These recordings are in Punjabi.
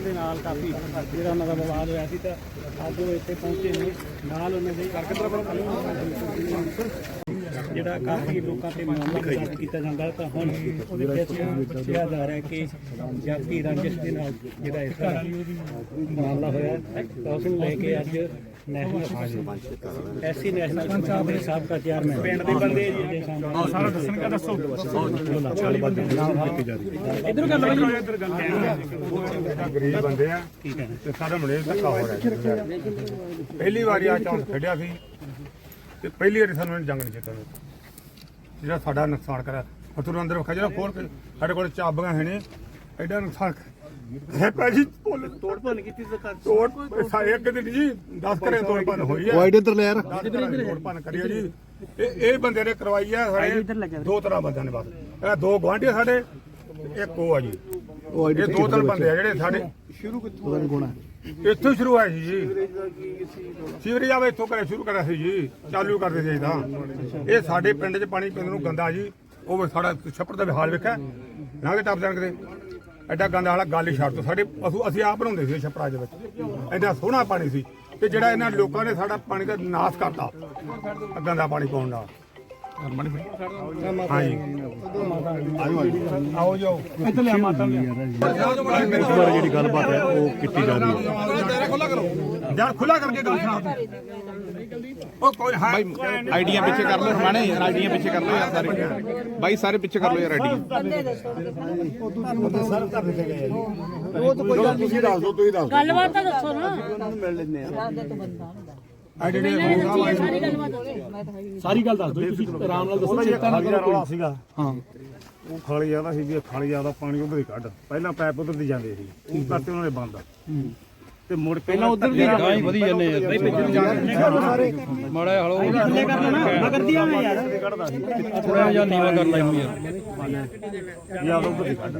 ਦੇ ਨਾਲ ਕਾਫੀ ਜਿਹੜਾ ਉਹਨਾਂ ਦਾ ਵਿਵਾਦ ਹੋਇਆ ਸੀ ਤਾਂ ਅੱਜ ਉਹ ਇੱਥੇ ਪਹੁੰਚੇ ਨੇ। ਨਾਲ ਉਹਨਾਂ ਦੇ ਜਿਹੜਾ ਕਾਫੀ ਲੋਕਾਂ ਤੇ ਮਾਮਲਾ ਦਰਜ ਕੀਤਾ ਜਾਂਦਾ ਤਾਂ ਹੁਣ ਉਹਦੇ ਵਿੱਚ ਦੱਸਿਆ ਜਾ ਰਿਹਾ ਕਿ ਜਾਤੀ ਰੰਜਿਸ਼ ਦੇ ਨਾਲ ਜਿਹੜਾ ਇਸ ਦਾ ਮਾਮਲਾ ਹੋਇਆ ਤਾਂ ਉਸ ਨੂੰ ਲੈ ਕੇ ਅੱਜ ਨੈਸ਼ਨਲ ਐਸੀ ਨੈਸ਼ਨਲ ਪੰਜਾਬ ਦੇ ਸਾਬਕਾ ਚੇਅਰਮੈਨ ਪਿੰਡ ਦੇ ਬੰਦੇ ਜੀ। ਸਾਰਾ ਦੱਸਣਗਾ ਦੱਸੋ। ਇਧਰ ਗੱਲ ਲਓ ਇਧਰ ਗਰੀਬ ਬੰਦੇ ਆ। ਤੇ ਸਾਡੇ ਮੁੰਡੇ ਨੂੰ ਧੱਕਾ ਹੋ ਰਿਹਾ ਪਹਿਲੀ ਵਾਰੀ ਆ ਚੌਂਕ ਖੇਡਿਆ ਸੀ। ਤੇ ਪਹਿਲੀ ਵਾਰੀ ਸਾਨੂੰ ਜੰਗ ਨਹੀਂ ਦਿੱਤੀ ਜਿਹੜਾ ਸਾਡਾ ਨੁਕਸਾਨ ਕਰਿਆ। ਫਤੂਰ ਅੰਦਰ ਰੱਖਿਆ ਜਿਹੜਾ ਖੋਲ ਕੇ ਸਾਡੇ ਕੋਲ ਚਾਬੀਆਂ ਹੈ ਨੇ ਐਡਾ ਨੁਕਸਾਨ ਹੈ ਭਾਜੀ ਭੁੱਲ ਤੋੜ ਭੰਨ ਕੀਤੀ ਸਰਕਾਰ ਤੋੜ ਸਾ- ਇੱਕ ਦਿਨ ਜੀ 10 ਕਰੇ ਤੋੜ ਭੰਨ ਹੋਈ ਹੈ ਵਾਈਡ ਇੱਧਰ ਲੈ ਯਾਰ। 10 ਕਰੇ ਤੋੜ ਭੰਨ ਕਰੀ ਹੈ ਜੀ। ਇਹ ਇਹ ਬੰਦੇ ਨੇ ਕਰਵਾਈ ਆ ਸਾਡੇ ਦੋ ਤਰ੍ਹਾਂ ਬੰਦਿਆਂ ਨੇ ਬਸ ਇਹ ਦੋ ਗਵਾਂਢੀ ਸਾਡੇ ਤੇ ਇੱਕ ਉਹ ਆ ਜੀ। ਉਹ ਇਹ ਦੋ ਤਿੰਨ ਬੰਦੇ ਆ ਜਿਹੜੇ ਸਾਡੇ ਸ਼ੁਰੂ ਕਿੱਥੋਂ ਦਾ ਕੋਣਾ ਇੱਥੋਂ ਸ਼ੁਰੂ ਹੋਇਆ ਸੀ ਜੀ। ਸੀਵਰੇਜ ਆਵੇ ਇੱਥੋਂ ਕਰਿਆ ਸ਼ੁਰੂ ਕਰਿਆ ਸੀ ਜੀ। ਚਾਲੂ ਕਰਦੇ ਸੀ ਤਾਂ ਇਹ ਸਾਡੇ ਪਿੰਡ 'ਚ ਪਾਣੀ ਪਿੰਡ ਨੂੰ ਗੰਦਾ ਜੀ। ਉਹ ਸਾਡਾ ਛੱਪੜ ਦਾ ਹਾਲ ਵੇਖਿਆ। ਲੰਘਦੇ ਟੱਪ ਜਾਣ ਕਿਤੇ। ਐਡਾ ਗੰਦਾ ਵਾਲਾ ਗੱਲ ਛੱਡ ਦੋ। ਸਾਡੇ ਅਸੀਂ ਅਸੀਂ ਆਪ ਬਣਾਉਂਦੇ ਸੀ ਛੱਪੜਾਂ ਦੇ ਵਿੱਚ। ਐਡਾ ਸੋਹਣਾ ਪਾਣੀ ਸੀ ਤੇ ਜਿਹੜਾ ਇਹਨਾਂ ਲੋਕਾਂ ਨੇ ਸਾਡਾ ਪਾਣੀ ਦਾ ਨਾਸ ਕਰਤਾ ਗੰਦਾ ਪਾਣੀ ਪਾਉਣ ਨਾਲ। ਹਾਂਜੀ। ਆਓ ਜਾਓ ਇੱਥੇ ਲਿਆ ਮਾਤਾ ਇਸ ਬਾਰੇ ਜਿਹੜੀ ਗੱਲਬਾਤ ਹੈ ਉਹ ਕੀਤੀ ਜਾ ਰਹੀ ਹੈ। ਯਾਰ ਖੁੱਲਾ ਕਰਕੇ ਗੱਲ ਸੁਣਾ ਤੂੰ। ਉਹ ਕੋਈ ਹਾਂ ਆਈਡੀਆਂ ਪਿੱਛੇ ਕਰ ਲਓ ਰਮਾਣੇ ਆਈਡੀਆਂ ਪਿੱਛੇ ਕਰ ਲਓ ਯਾਰ ਸਾਰੇ। ਬਾਈ ਸਾਰੇ ਪਿੱਛੇ ਕਰ ਲਓ ਯਾਰ ਆਈਡੀਆਂ। ਤੁਸੀਂ ਦੱਸ ਦਿਓ ਤੁਸੀਂ ਦੱਸ ਗੱਲਬਾਤ ਤਾਂ ਦੱਸੋ ਨਾ। ਆ ਜਿਹੜੇ ਸਾਰੀ ਗੱਲਬਾਤ ਦੱਸੋ। ਸਾਰੀ ਗੱਲ ਦੱਸ ਦਿਓ ਤੁਸੀਂ ਆਰਾਮ ਨਾਲ ਦੱਸੋ ਚੇਤਾ ਨਾ ਕਰੋ ਕੋਈ। ਸੀਗਾ। ਹਾਂ। ਉਹ ਖਾਲੀ ਜ਼ਿਆਦਾ ਸੀ ਵੀ ਖਾਲੀ ਜ਼ਿਆਦਾ ਪਾਣੀ ਉਧਰ ਹੀ ਕੱਢ। ਪਹਿਲਾਂ ਪੈਪ ਉਧਰ ਦੀ ਜਾਂਦੇ ਸੀ। ਉਹ ਕਰਤੇ ਉਹਨਾਂ ਨੇ ਬੰਦ। ਤੇ ਮੁੜ ਕੇ ਪਹਿਲਾਂ ਉਧਰ ਦੀ ਗਾਂ ਹੀ ਵਧੀ ਜਾਂਦੇ ਯਾਰ ਮਾੜਾ ਜਿਹਾ ਹਲੋ। ਮਗਰਦੀਆਂ ਨੇ ਯਾਰ। ਥੋੜਾ ਜਿਹਾ ਨੀਵਾ ਕਰ ਲੈ ਯਾਰ। ਜ਼ਿਆਦਾ ਉਧਰ ਦੀ ਕੱਢ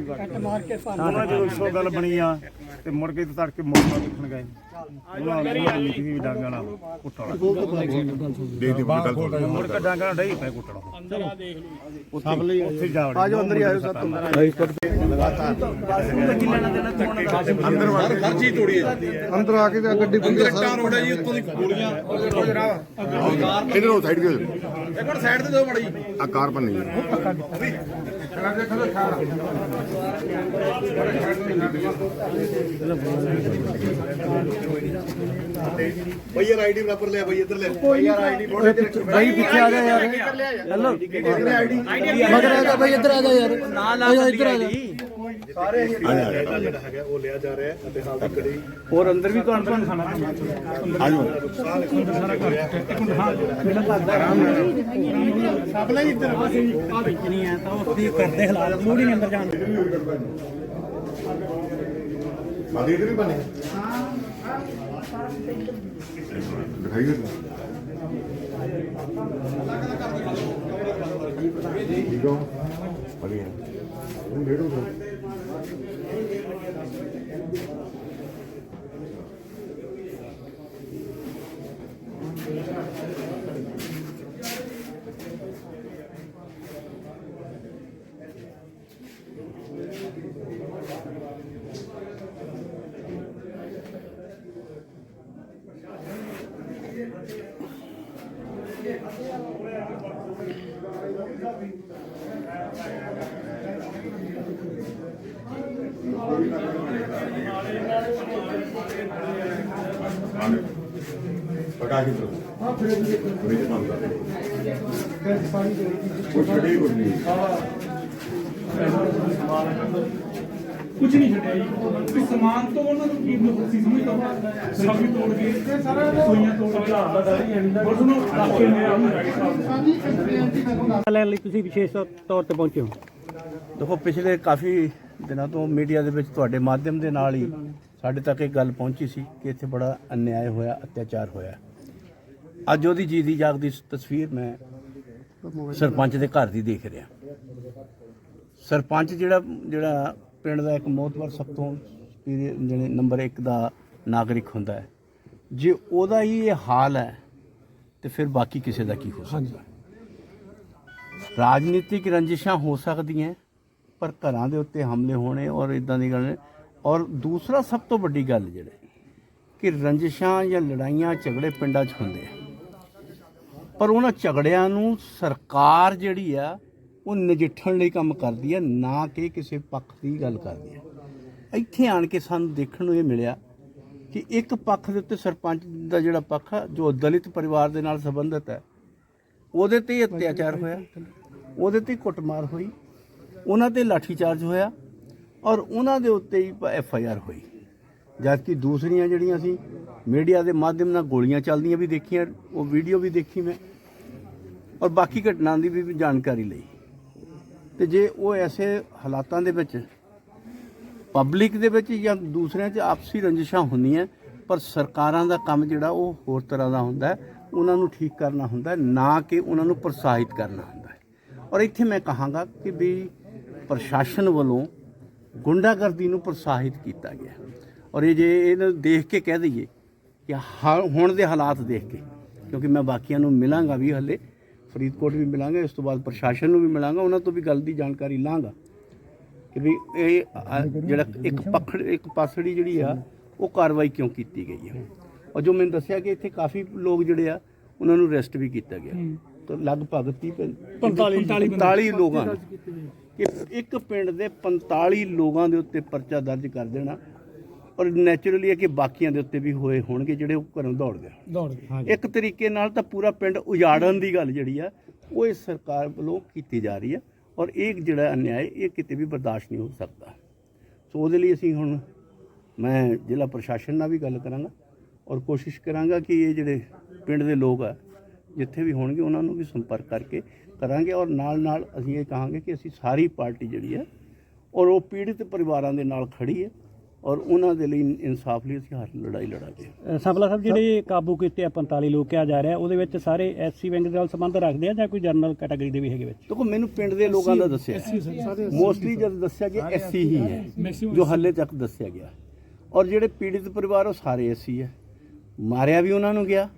ਉਹਨਾਂ ਜਦੋਂ ਇੱਕੋ ਗੱਲ ਬਣੀ ਆ ਤੇ ਮੁੜ ਕੇ ਤੜਕੇ ਮੋਟਰ ਦੇਖਣ ਗਏ। ਉਹਨਾਂ ਨੇ ਲਿਖੀ ਵੀ ਡਾਂਗਾ ਨਾਲ ਕੁੱਟਣਾ ਦੇ ਦੇ ਗੱਲ ਸੁਣ ਮੁੜ ਕੇ ਡਾਂਗਾ ਨਾਲ ਡਈ ਪੈ ਕੁੱਟਣਾ ਅੰਦਰ ਆ ਦੇਖ ਲਓ ਸਭ ਲਈ ਉੱਥੇ ਜਾ ਵੜੇ। ਆਜੋ ਅੰਦਰ ਹੀ ਆਜੋ ਸਰ। ਅੰਦਰ ਵੜ ਹਰ ਚੀਜ਼ ਤੋੜੀ ਜਾਂਦੀ ਹੈ ਅੰਦਰ ਆ ਕੇ ਤੇ ਗੱਡੀ ਪੁੱਜੀ ਇੱਟਾਂ ਰੋਡ ਹੈ ਜੀ ਉੱਤੋਂ ਦੀ ਗੋਲੀਆਂ ਇਧਰ ਨੂੰ ਸਾਈਡ ਤੇ ਇੱਕ ਮਿੰਟ ਸਾਈਡ ਤੇ ਦਿਓ ਮੜੀ ਆ ਕਾਰ ਪੰਨੀ ਭਈ ਯਾਰ ਆਈਡੀ ਬਰਾਬਰ ਲਿਆ ਭਈ ਇੱਧਰ ਲੈ ਭਈ ਯਾਰ ਆਈਡੀ ਭਾਈ ਪਿੱਛੇ ਆ ਜਾ ਯਾਰ ਹੈਲੋ ਮਗਰ ਆ ਜਾ ਭਾਈ ਇੱਧਰ ਆ ਜਾ ਯਾਰ ਨਾ ਨਾ ਇੱਧਰ ਆ ਜਾ ਜਿਹੜਾ ਹੈਗਾ ਉਹ ਲਿਆ ਜਾ ਰਿਹਾ ਅਤੇ ਹਾਲ ਤੱਕ ਕੜੀ ਹੋਰ ਅੰਦਰ ਵੀ ਕੌਣ ਕੌਣ ਖਾਣਾ ਆਜੋ ਸਪਲਾਈ ਇੱਧਰ ਆ। ਵਿੱਚ ਨਹੀਂ ਆ ਤਾਂ ਉਸ ਦੀ ਕਰਦੇ ਹਾਲਾਤ ਮੂਡ ਹੀ ਅੰਦਰ ਜਾਣ ਆਦੀ ਇਧਰ ਵੀ ਬਣੇ। ਦਿਖਾਈ ਦੇ ਠੀਕ ਹੋ ਵਧੀਆ ਉਹ ਡੇਢ ਹੋ Thank you. ਪਟਾ ਕੇ ਤਰੋ ਹਾਂ ਫਿਰ ਇਹ ਮੰਨਦਾ ਉਹ ਛੱਡੇ ਕੋਈ ਨਹੀਂ। ਕੁਝ ਨਹੀਂ ਛੱਡਿਆ ਜੀ। ਕੋਈ ਸਮਾਨ ਤੋਂ ਉਹਨਾਂ ਨੂੰ ਕੀ ਤੁਸੀਂ ਸਮਝਦਾ ਸਭ ਵੀ ਤੋੜ ਕੇ ਸਾਰਾ ਸੋਈਆਂ ਤੋੜ ਕੇ। ਹਾਲਾਤ ਦਾ ਡਰ ਹੀ ਬਸ ਉਹਨੂੰ ਰੱਖ ਕੇ ਮੇਰਾ ਉਹਨੂੰ ਰਾਈਟ ਸਾਹਿਬ ਲੈਣ ਲਈ ਤੁਸੀਂ ਵਿਸ਼ੇਸ਼ ਤੌਰ ਤੇ ਪਹੁੰਚੇ ਹੋ। ਦੇਖੋ ਪਿਛਲੇ ਕਾਫੀ ਦਿਨਾਂ ਤੋਂ ਮੀਡੀਆ ਦੇ ਵਿੱਚ ਤੁਹਾਡੇ ਮਾਧਿਅਮ ਦੇ ਨਾਲ ਹੀ ਸਾਡੇ ਤੱਕ ਇਹ ਗੱਲ ਪਹੁੰਚੀ ਸੀ ਕਿ ਇੱਥੇ ਬੜਾ ਅਨਿਆਏ ਹੋਇਆ ਅਤਿਆਚਾਰ ਹੋਇਆ। ਅੱਜ ਉਹਦੀ ਜੀ ਦੀ ਜਾਗਦੀ ਤਸਵੀਰ ਮੈਂ ਸਰਪੰਚ ਦੇ ਘਰ ਦੀ ਦੇਖ ਰਿਹਾ। ਸਰਪੰਚ ਜਿਹੜਾ ਜਿਹੜਾ ਪਿੰਡ ਦਾ ਇੱਕ ਮੋਤਬਰ ਸਭ ਤੋਂ ਜਿਹੜੇ ਨੰਬਰ 1 ਦਾ ਨਾਗਰਿਕ ਹੁੰਦਾ ਹੈ ਜੇ ਉਹਦਾ ਹੀ ਇਹ ਹਾਲ ਹੈ ਤੇ ਫਿਰ ਬਾਕੀ ਕਿਸੇ ਦਾ ਕੀ ਹੋ ਸਕਦਾ? ਰਾਜਨੀਤਿਕ ਰੰਜਿਸ਼ਾਂ ਹੋ ਸਕਦੀਆਂ ਪਰ ਘਰਾਂ ਦੇ ਉੱਤੇ ਹਮਲੇ ਹੋਣੇ ਔਰ ਇਦਾਂ ਦੀ ਗੱਲ ਔਰ ਦੂਸਰਾ ਸਭ ਤੋਂ ਵੱਡੀ ਗੱਲ ਜਿਹੜੇ, ਕਿ ਰੰਜਿਸ਼ਾਂ ਜਾਂ ਲੜਾਈਆਂ ਝਗੜੇ ਪਿੰਡਾਂ 'ਚ ਹੁੰਦੇ ਆ। ਪਰ ਉਹਨਾਂ ਝਗੜਿਆਂ ਨੂੰ ਸਰਕਾਰ ਜਿਹੜੀ ਆ, ਉਹ ਨਜਿੱਠਣ ਲਈ ਕੰਮ ਕਰਦੀ ਹੈ ਨਾ ਕਿ ਕਿਸੇ ਪੱਖ ਦੀ ਗੱਲ ਕਰਦੀ ਹੈ ਇੱਥੇ ਆਣ ਕੇ ਸਾਨੂੰ ਦੇਖਣ ਨੂੰ ਇਹ ਮਿਲਿਆ ਕਿ ਇੱਕ ਪੱਖ ਦੇ ਉੱਤੇ ਸਰਪੰਚ ਦਾ ਜਿਹੜਾ ਪੱਖ ਆ, ਜੋ ਦਲਿਤ ਪਰਿਵਾਰ ਦੇ ਨਾਲ ਸੰਬੰਧਿਤ ਹੈ ਉਹਦੇ ਤੇ ਹੀ ਅਤਿਆਚਾਰ ਹੋਇਆ, ਉਹਦੇ ਤੇ ਕੁੱਟਮਾਰ ਹੋਈ, ਉਹਨਾਂ ਤੇ ਲਾਠੀਚਾਰਜ ਹੋਇਆ ਔਰ ਉਹਨਾਂ ਦੇ ਉੱਤੇ ਹੀ ਐਫ ਆਈ ਆਰ ਹੋਈ। ਜਦਕਿ ਦੂਸਰੀਆਂ ਜਿਹੜੀਆਂ ਸੀ ਮੀਡੀਆ ਦੇ ਮਾਧਿਅਮ ਨਾਲ ਗੋਲੀਆਂ ਚੱਲਦੀਆਂ ਵੀ ਦੇਖੀਆਂ, ਉਹ ਵੀਡੀਓ ਵੀ ਦੇਖੀ ਮੈਂ। ਔਰ ਬਾਕੀ ਘਟਨਾ ਦੀ ਵੀ ਜਾਣਕਾਰੀ ਲਈ। ਤੇ ਜੇ ਉਹ ਐਸੇ ਹਾਲਾਤਾਂ ਦੇ ਵਿੱਚ ਪਬਲਿਕ ਦੇ ਵਿੱਚ ਜਾਂ ਦੂਸਰਿਆਂ 'ਚ ਆਪਸੀ ਰੰਜਿਸ਼ਾਂ ਹੁੰਦੀਆਂ, ਪਰ ਸਰਕਾਰਾਂ ਦਾ ਕੰਮ ਜਿਹੜਾ ਉਹ ਹੋਰ ਤਰ੍ਹਾਂ ਦਾ ਹੁੰਦਾ ਉਹਨਾਂ ਨੂੰ ਠੀਕ ਕਰਨਾ ਹੁੰਦਾ ਨਾ ਕਿ ਉਹਨਾਂ ਨੂੰ ਪ੍ਰੋਤਸਾਹਿਤ ਕਰਨਾ ਹੁੰਦਾ ਔਰ ਇੱਥੇ ਮੈਂ ਕਹਾਂਗਾ ਕਿ ਵੀ ਪ੍ਰਸ਼ਾਸਨ ਵੱਲੋਂ ਗੁੰਡਾਗਰਦੀ ਨੂੰ ਪ੍ਰੋਤਸਾਹਿਤ ਕੀਤਾ ਗਿਆ। ਔਰ ਇਹ ਜੇ ਇਹਨੂੰ ਦੇਖ ਕੇ ਕਹਿ ਦਈਏ ਕਿ ਹੁਣ ਦੇ ਹਾਲਾਤ ਦੇਖ ਕੇ, ਕਿਉਂਕਿ ਮੈਂ ਬਾਕੀਆਂ ਨੂੰ ਮਿਲਾਂਗਾ ਵੀ ਹੱਲੇ, ਫਰੀਦਕੋਟ ਵੀ ਮਿਲਾਂਗਾ, ਇਸ ਤੋਂ ਬਾਅਦ ਪ੍ਰਸ਼ਾਸਨ ਨੂੰ ਵੀ ਮਿਲਾਂਗਾ, ਉਹਨਾਂ ਤੋਂ ਵੀ ਗੱਲ ਦੀ ਜਾਣਕਾਰੀ ਲਾਂਗਾ ਕਿ ਵੀ ਇਹ ਜਿਹੜਾ ਇੱਕ ਪਖੜ ਇੱਕ ਪਾਸੜੀ ਜਿਹੜੀ ਆ, ਉਹ ਕਾਰਵਾਈ ਕਿਉਂ ਕੀਤੀ ਗਈ ਹੈ ਔਰ ਜੋ ਮੈਨੂੰ ਦੱਸਿਆ ਕਿ ਇੱਥੇ ਕਾਫੀ ਲੋਕ ਜਿਹੜੇ ਆ, ਉਹਨਾਂ ਨੂੰ ਅਰੈਸਟ ਵੀ ਕੀਤਾ ਗਿਆ। ਲਗਭਗ 30 45 45 ਲੋਕਾਂ। ਕਿ ਇੱਕ ਪਿੰਡ ਦੇ 45 ਲੋਕਾਂ ਦੇ ਉੱਤੇ ਪਰਚਾ ਦਰਜ ਕਰ ਦੇਣਾ ਔਰ ਨੈਚੁਰਲੀ ਹੈ ਕਿ ਬਾਕੀਆਂ ਦੇ ਉੱਤੇ ਵੀ ਹੋਏ ਹੋਣਗੇ ਜਿਹੜੇ ਉਹ ਘਰੋਂ ਦੌੜ ਗਏ। ਦੌੜ ਗਏ। ਇੱਕ ਤਰੀਕੇ ਨਾਲ ਤਾਂ ਪੂਰਾ ਪਿੰਡ ਉਜਾੜਨ ਦੀ ਗੱਲ ਜਿਹੜੀ ਆ ਉਹ ਇਸ ਸਰਕਾਰ ਵੱਲੋਂ ਕੀਤੀ ਜਾ ਰਹੀ ਆ ਔਰ ਇਹ ਜਿਹੜਾ ਅਨਿਆਏ ਇਹ ਕਿਤੇ ਵੀ ਬਰਦਾਸ਼ਤ ਨਹੀਂ ਹੋ ਸਕਦਾ। ਸੋ ਉਹਦੇ ਲਈ ਅਸੀਂ ਹੁਣ ਮੈਂ ਜ਼ਿਲ੍ਹਾ ਪ੍ਰਸ਼ਾਸਨ ਨਾਲ ਵੀ ਗੱਲ ਕਰਾਂਗਾ ਔਰ ਕੋਸ਼ਿਸ਼ ਕਰਾਂਗਾ ਕਿ ਇਹ ਜਿਹੜੇ ਪਿੰਡ ਦੇ ਲੋਕ ਆ ਜਿੱਥੇ ਵੀ ਹੋਣਗੇ ਉਹਨਾਂ ਨੂੰ ਵੀ ਸੰਪਰਕ ਕਰਕੇ ਕਰਾਂਗੇ ਔਰ ਨਾਲ ਨਾਲ ਅਸੀਂ ਇਹ ਕਹਾਂਗੇ ਕਿ ਅਸੀਂ ਸਾਰੀ ਪਾਰਟੀ ਜਿਹੜੀ ਹੈ ਔਰ ਉਹ ਪੀੜਿਤ ਪਰਿਵਾਰਾਂ ਦੇ ਨਾਲ ਖੜੀ ਹੈ ਔਰ ਉਹਨਾਂ ਦੇ ਲਈ ਇਨਸਾਫ ਲਈ ਅਸੀਂ ਹਰ ਲੜਾਈ ਲੜਾਂਗੇ। ਅ, ਸਬਲਾ ਸਾਹਿਬ ਜਿਹੜੇ ਕਾਬੂ ਕੀਤੇ ਆ 45 ਲੋਕ ਕਿਹਾ ਜਾ ਰਿਹਾ ਉਹਦੇ ਵਿੱਚ ਸਾਰੇ ਐਸਸੀ ਵਿੰਗ ਦੇ ਨਾਲ ਸੰਬੰਧ ਰੱਖਦੇ ਆ ਜਾਂ ਕੋਈ ਜਨਰਲ ਕੈਟਾਗਰੀ ਦੇ ਵੀ ਹੈਗੇ ਵਿੱਚ? ਦੇਖੋ ਮੈਨੂੰ ਪਿੰਡ ਦੇ ਲੋਕਾਂ ਦਾ ਦੱਸਿਆ ਮੋਸਟਲੀ ਜਦ ਦੱਸਿਆ ਗਿਆ ਐਸਸੀ ਹੀ ਹੈ ਜੋ ਹੱਲੇ ਤੱਕ ਦੱਸਿਆ ਗਿਆ। ਔਰ ਜਿਹੜੇ ਪੀੜਿਤ ਪਰਿਵਾਰ ਉਹ ਸਾਰੇ ਐਸਸੀ ਹੈ। ਮਾਰਿਆ ਵੀ ਉਹਨਾਂ ਨੂੰ ਗਿਆ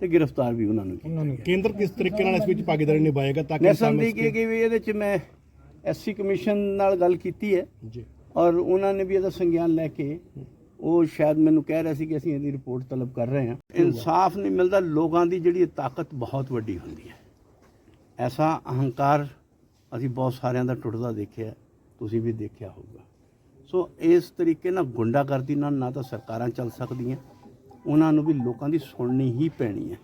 ਤੇ ਗ੍ਰਿਫਤਾਰ ਵੀ ਉਹਨਾਂ ਨੂੰ ਕੀਤਾ ਕੇਂਦਰ ਕਿਸ ਤਰੀਕੇ ਨਾਲ ਇਸ ਵਿੱਚ ਭਾਗੀਦਾਰੀ ਨਿਭਾਏਗਾ ਤਾਂ ਮੈਂ ਸਮਝੀ ਕਿ ਕਿ ਵੀ ਇਹਦੇ ਚ ਮੈਂ ਐਸਸੀ ਕਮਿਸ਼ਨ ਨਾਲ ਗੱਲ ਕੀਤੀ ਹੈ। ਜੀ। ਔਰ ਉਹਨਾਂ ਨੇ ਵੀ ਇਹਦਾ ਸੰਗਿਆਨ ਲੈ ਕੇ ਉਹ ਸ਼ਾਇਦ ਮੈਨੂੰ ਕਹਿ ਰਹੇ ਸੀ ਕਿ ਅਸੀਂ ਇਹਦੀ ਰਿਪੋਰਟ ਤਲਬ ਕਰ ਰਹੇ ਹਾਂ। ਇਨਸਾਫ ਨਹੀਂ ਮਿਲਦਾ ਲੋਕਾਂ ਦੀ ਜਿਹੜੀ ਤਾਕਤ ਬਹੁਤ ਵੱਡੀ ਹੁੰਦੀ ਹੈ। ਐਸਾ ਅਹੰਕਾਰ ਅਸੀਂ ਬਹੁਤ ਸਾਰਿਆਂ ਦਾ ਟੁੱਟਦਾ ਦੇਖਿਆ ਤੁਸੀਂ ਵੀ ਦੇਖਿਆ ਹੋਊਗਾ। ਸੋ ਇਸ ਤਰੀਕੇ ਨਾਲ ਗੁੰਡਾਗਰਦੀ ਨਾਲ ਨਾ ਤਾਂ ਸਰਕਾਰਾਂ ਚੱਲ ਸਕਦੀਆਂ ਉਹਨਾਂ ਨੂੰ ਵੀ ਲੋਕਾਂ ਦੀ ਸੁਣਨੀ ਹੀ ਪੈਣੀ ਹੈ।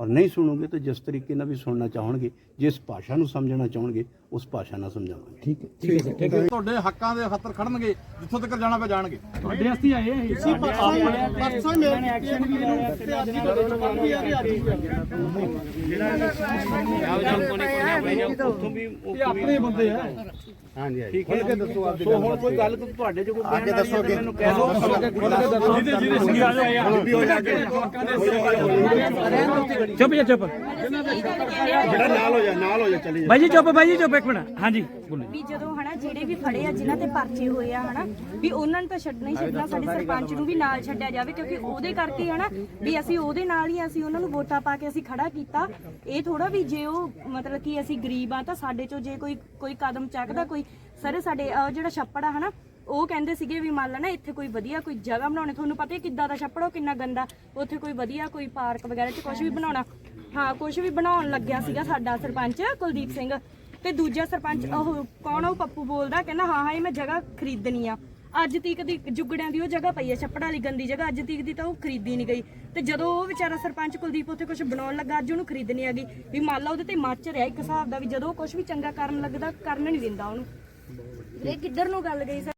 ਔਰ ਨਹੀਂ ਸੁਣੋਗੇ ਤਾਂ ਜਿਸ ਤਰੀਕੇ ਨਾਲ ਵੀ ਸੁਣਨਾ ਚਾਹਣਗੇ, ਜਿਸ ਭਾਸ਼ਾ ਨੂੰ ਸਮਝਣਾ ਚਾਹਣਗੇ ਉਸ ਭਾਸ਼ਾ ਨਾਲ ਸਮਝਾਵਾਂਗੇ। ਤੁਹਾਡੇ ਹੱਕਾਂ ਦੇ ਖਾਤਰ ਖੜਨਗੇ ਜਿੱਥੋਂ ਤੱਕ ਜਾਣਾ ਪਿਆ ਜਾਣਗੇ। ਤੁਹਾਡੇ ਵਾਸਤੇ ਆਏ ਆ ਇਹ। ਪਰਸੋਂ ਨੇ ਐਕਸ਼ਨ ਵੀ ਲਿਆ ਤੇ ਅੱਜ ਵੀ ਆ ਰਹੀ ਉੱਥੋਂ ਵੀ ਇਹ ਆਪਣੇ ਬੰਦੇ ਆ। ਹਾਂਜੀ ਹਾਂਜੀ। ਠੀਕ ਹੈ। ਸੋ ਹੁਣ ਕੋਈ ਗੱਲ ਤੁਹਾਡੇ ਚ ਕੋਈ ਅੱਗੇ ਦੱਸੋ ਮੈਨੂੰ ਕਹਿ ਦਿਓ ਚੁੱਪ ਜਾ ਚੁੱਪ ਜਿਹੜਾ ਨਾਲ ਹੋ ਜਾ ਨਾਲ ਹੋ ਜਾ ਚਲੀ ਬਾਈ ਜੀ ਚੁੱਪ ਜੀ ਚੁੱਪ। ਇੱਕ ਮਿੰਟ। ਹਾਂਜੀ। ਬੋਲੋ ਵੀ ਜਦੋਂ ਹਨਾ ਜਿਹੜੇ ਵੀ ਫੜੇ ਆ, ਜਿਨ੍ਹਾਂ ਤੇ ਪਰਚੇ ਹੋਏ ਆ ਹਨਾ, ਵੀ ਉਹਨਾਂ ਨੂੰ ਤਾਂ ਛੱਡਣਾ ਹੀ ਛੱਡਣਾ, ਸਾਡੇ ਸਰਪੰਚ ਨੂੰ ਵੀ ਨਾਲ ਛੱਡਿਆ ਜਾਵੇ, ਕਿਉਂਕਿ ਉਹਦੇ ਕਰਕੇ ਹਨਾ ਵੀ ਅਸੀਂ ਉਹਦੇ ਨਾਲ ਹੀ ਅਸੀਂ ਉਹਨਾਂ ਨੂੰ ਵੋਟਾਂ ਪਾ ਕੇ ਅਸੀਂ ਖੜਾ ਕੀਤਾ। ਇਹ ਥੋੜਾ ਵੀ ਜੇ ਉਹ ਮਤਲਬ ਕਿ ਅਸੀਂ ਗਰੀਬ ਆ ਤਾਂ ਸਾਡੇ ਚੋਂ ਜੇ ਕੋਈ ਕੋਈ ਕਦਮ ਚੱਕਦਾ, ਕੋਈ ਸਰ ਸਾਡੇ, ਅਹ ਜਿਹੜਾ ਛੱਪੜ ਆ ਹਨਾ, ਉਹ ਕਹਿੰਦੇ ਸੀਗੇ ਵੀ ਮੰਨ ਲੈਣਾ ਇੱਥੇ ਕੋਈ ਵਧੀਆ ਕੋਈ ਜਗ੍ਹਾ ਬਣਾਉਣੀ, ਤੁਹਾਨੂੰ ਪਤਾ ਹੀ ਕਿੱਦਾਂ ਦਾ ਛੱਪੜ ਉਹ ਕਿੰਨਾ ਗੰਦਾ। ਉੱਥੇ ਕੋਈ ਵਧੀਆ ਕੋਈ ਪਾਰਕ ਵਗੈਰਾ ਚ ਕੁਝ ਵੀ ਬਣਾਉਣਾ। ਹਾਂ ਕੁਝ ਵੀ ਬਣਾਉਣ ਲੱਗਿਆ ਸੀਗਾ ਸਾਡਾ ਸਰਪੰਚ ਕੁਲਦੀਪ ਸਿੰਘ। ਤੇ ਦੂਜਾ ਸਰਪੰਚ, ਉਹ ਕੌਣ ਉਹ ਪੱਪੂ ਬੋਲਦਾ, ਕਹਿੰਦਾ, ਹਾਂ ਹਾਂ, ਇਹ ਮੈਂ ਜਗ੍ਹਾ ਖਰੀਦਣੀ ਆ। ਅੱਜ ਤੀਕ ਦੀ ਜੁਗੜਿਆਂ ਦੀ ਉਹ ਜਗ੍ਹਾ ਪਈ ਹੈ ਛੱਪੜ ਵਾਲੀ ਗੰਦੀ ਜਗ੍ਹਾ, ਅੱਜ ਤੀਕ ਦੀ ਤਾਂ ਉਹ ਖਰੀਦੀ ਨਹੀਂ ਗਈ। ਤੇ ਜਦੋਂ ਉਹ ਵਿਚਾਰਾ ਸਰਪੰਚ ਕੁਲਦੀਪ ਉੱਥੇ ਕੁਝ ਬਣਾਉਣ ਲੱਗਾ, ਅੱਜ ਉਹਨੂੰ ਖਰੀਦਣੀ ਆ ਗਈ ਵੀ ਮੰਨ ਲਾ ਉਹਦੇ ਤੇ ਮੱਚ ਰਿਹਾ ਇੱਕ ਹਿਸਾਬ ਦਾ, ਵੀ ਜਦੋਂ ਕੁਝ ਵੀ ਚੰਗਾ ਕਰਨ ਲੱਗਦਾ, ਕਰਨ ਨਹੀਂ ਦਿੰਦਾ ਉਹਨੂੰ। ਇਹ ਕਿੱਧਰ ਨੂੰ ਗੱਲ ਗਈ? ਸਰ